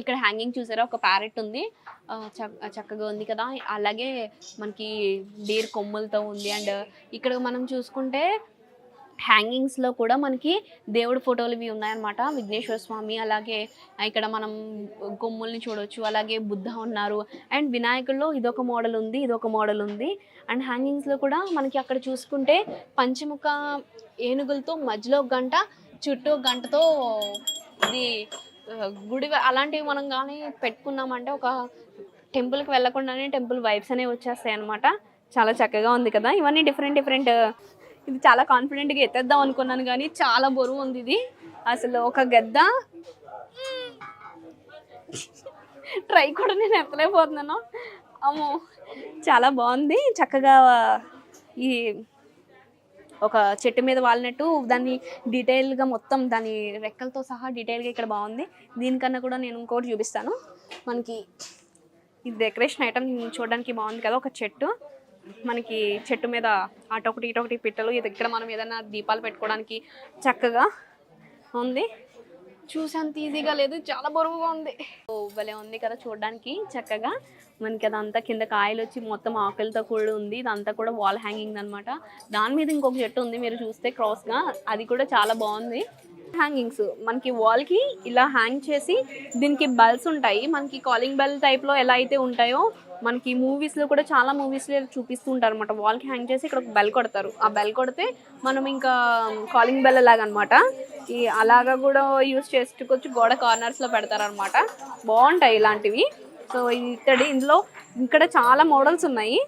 ఇక్కడ హ్యాంగింగ్ చూసారా? ఒక ప్యారెట్ ఉంది. చక్కగా ఉంది కదా. అలాగే మనకి డీర్ కొమ్ములతో ఉంది. అండ్ ఇక్కడ మనం చూసుకుంటే హ్యాంగింగ్స్లో కూడా మనకి దేవుడి ఫోటోలు ఇవి ఉన్నాయన్నమాట. విఘ్నేశ్వర స్వామి అలాగే ఇక్కడ మనం కొమ్ముల్ని చూడొచ్చు. అలాగే బుద్ధ ఉన్నారు. అండ్ వినాయకుల్లో ఇదొక మోడల్ ఉంది ఇదొక మోడల్ ఉంది. అండ్ హ్యాంగింగ్స్లో కూడా మనకి అక్కడ చూసుకుంటే పంచముఖ ఏనుగులతో మధ్యలో ఒక గంట చుట్టూ గంటతో ఇది గుడి అలాంటివి మనం కానీ పెట్టుకున్నామంటే ఒక టెంపుల్కి వెళ్ళకుండానే టెంపుల్ వైబ్స్ అనేవి వచ్చేస్తాయి అనమాట చాలా చక్కగా ఉంది కదా. ఇవన్నీ డిఫరెంట్ డిఫరెంట్ ఇది చాలా కాన్ఫిడెంట్గా ఎత్తేద్దాం అనుకున్నాను కానీ చాలా బరువు ఉంది ఇది. అసలు ఒక గద్ద. ట్రై కూడా నేను ఎత్తలేకపోతున్నాను. అమ్మో చాలా బాగుంది. చక్కగా ఈ ఒక చెట్టు మీద వాలినట్టు దాన్ని డీటెయిల్గా మొత్తం దాని రెక్కలతో సహా డీటెయిల్గా ఇక్కడ బాగుంది. దీనికన్నా కూడా నేను ఇంకోటి చూపిస్తాను. మనకి ఈ డెకరేషన్ ఐటమ్ చూడడానికి బాగుంది కదా ఒక చెట్టు. మనకి చెట్టు మీద అటొకటి ఇటొకటి పిట్టలు ఇది ఇక్కడ మనం ఏదైనా దీపాలు పెట్టుకోవడానికి చక్కగా ఉంది. చూసేంత ఈజీగా లేదు చాలా బరువుగా ఉంది. ఓ, భలే ఉంది కదా చూడడానికి చక్కగా. మనకి అదంతా కింద కాయలు వచ్చి మొత్తం ఆకులతో కూడా ఉంది. ఇదంతా కూడా వాల్ హ్యాంగింగ్ అన్నమాట దాని మీద ఇంకొక చెట్టు ఉంది మీరు చూస్తే క్రాస్గా. అది కూడా చాలా బాగుంది. హ్యాంగింగ్స్ మనకి వాల్కి ఇలా హ్యాంగ్ చేసి దీనికి బెల్స్ ఉంటాయి. మనకి కాలింగ్ బెల్ టైప్లో ఎలా అయితే ఉంటాయో మనకి మూవీస్లో కూడా చాలా మూవీస్లో చూపిస్తూ ఉంటారు అనమాట వాల్కి హ్యాంగ్ చేసి ఇక్కడ ఒక బెల్ కొడతారు. ఆ బెల్ కొడితే మనం ఇంకా um, కాలింగ్ బెల్ లాగా అనమాట ఈ అలాగా కూడా యూస్ చేసుకోవచ్చు గోడ కార్నర్స్లో పెడతారనమాట పెడతారు అనమాట బాగుంటాయి ఇలాంటివి. సో ఇతడి ఇందులో ఇక్కడ చాలా మోడల్స్ ఉన్నాయి.